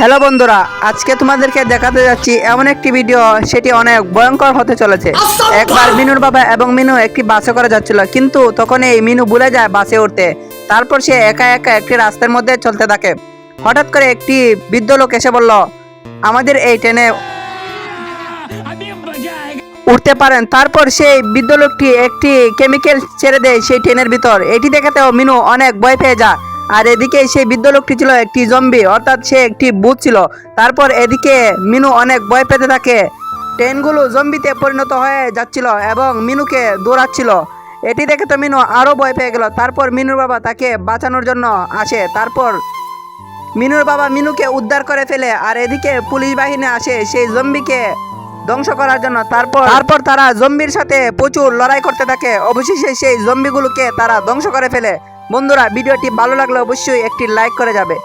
Hello বন্ধুরা আজকে তোমাদেরকে দেখাতে যাচ্ছি এমন একটি ভিডিও সেটি অনেক ভয়ঙ্কর হতে চলেছে। একবার মিনুর বাবা এবং মিনু একটি বাসে করে যাচ্ছিল কিন্তু তখন এই মিনু ভুলে যায় বাসে উঠতে। তারপর সে একা একা একটি রাস্তার মধ্যে চলতে থাকে। হঠাৎ করে একটি বৃদ্ধ লোক এসে বলল আমাদের এই ট্রেনে উঠতে পারেন। তারপর সেই বৃদ্ধ লোকটি একটি কেমিক্যাল ছেড়ে দেয় সেই ট্রেনের ভিতর। এটি দেখাতেও মিনু অনেক ভয় পেয়ে যায়। আর এদিকে সেই বৃদ্ধ লোকটি ছিল একটি জম্বি অর্থাৎ সে একটি ভূত ছিল। তারপর এদিকে মিনু অনেক ভয় পেতে থাকে। ট্রেনগুলো জম্বিতে পরিণত হয়ে যাচ্ছিল এবং মিনুকে দৌড়াচ্ছিল। এটি দেখে তো মিনু আরও ভয় পেয়ে গেল। তারপর মিনুর বাবা তাকে বাঁচানোর জন্য আসে। তারপর মিনুর বাবা মিনুকে উদ্ধার করে ফেলে আর এদিকে পুলিশ বাহিনী আসে সেই জম্বিকে ধ্বংস করার জন্য। তারপর তারপর তারা জম্বির সাথে প্রচুর লড়াই করতে থাকে। অবশেষে সেই জম্বিগুলোকে তারা ধ্বংস করে ফেলে। বন্ধুরা ভিডিওটি ভালো লাগলে অবশ্যই একটি লাইক করে যাবে।